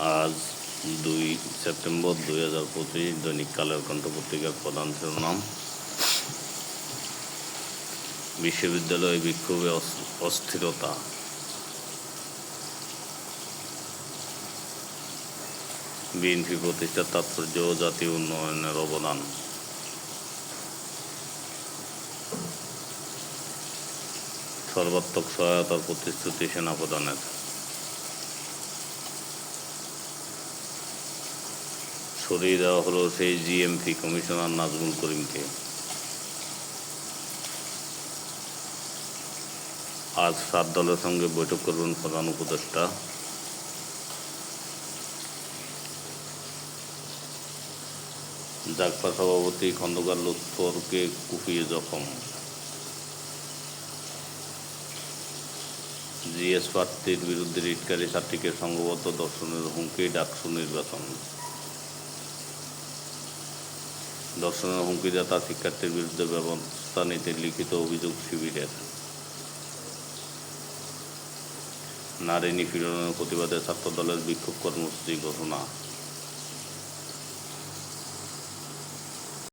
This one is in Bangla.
আজ দুই সেপ্টেম্বর দুই হাজার পঁচিশ দৈনিক কালের কণ্ঠ পত্রিকার প্রধান শিরোনাম। বিশ্ববিদ্যালয়ে বিক্ষোভে অস- অস্থিরতা। বিএনপি প্রতিষ্ঠার তাৎপর্য ও জাতীয় উন্নয়নের অবদান। সর্বাত্মক সহায়তার প্রতিশ্রুতি সেনাপ্রধানের সরিয়ে দেওয়া হলো সেই জিএমপি কমিশনার নাজমুল করিমকে। আজ সাত দলের সঙ্গে বৈঠক করবেন প্রধান উপদেষ্টা। জাগপা সভাপতি খন্দকার লুৎফরকে কুপিয়ে জখম। জিএস প্রার্থীর বিরুদ্ধে রিটকারী ছাত্রীকে সংঘবদ্ধ দর্শনের হুমকি, ডাকসু নির্বাচন। দর্শনের হুমকিদাতা শিক্ষার্থীর বিরুদ্ধে ব্যবস্থা নিতে লিখিত অভিযোগ শিবিরের। নারী নিপীড়নের প্রতিবাদে ছাত্রদলের বিক্ষোভ কর্মসূচি ঘোষণা।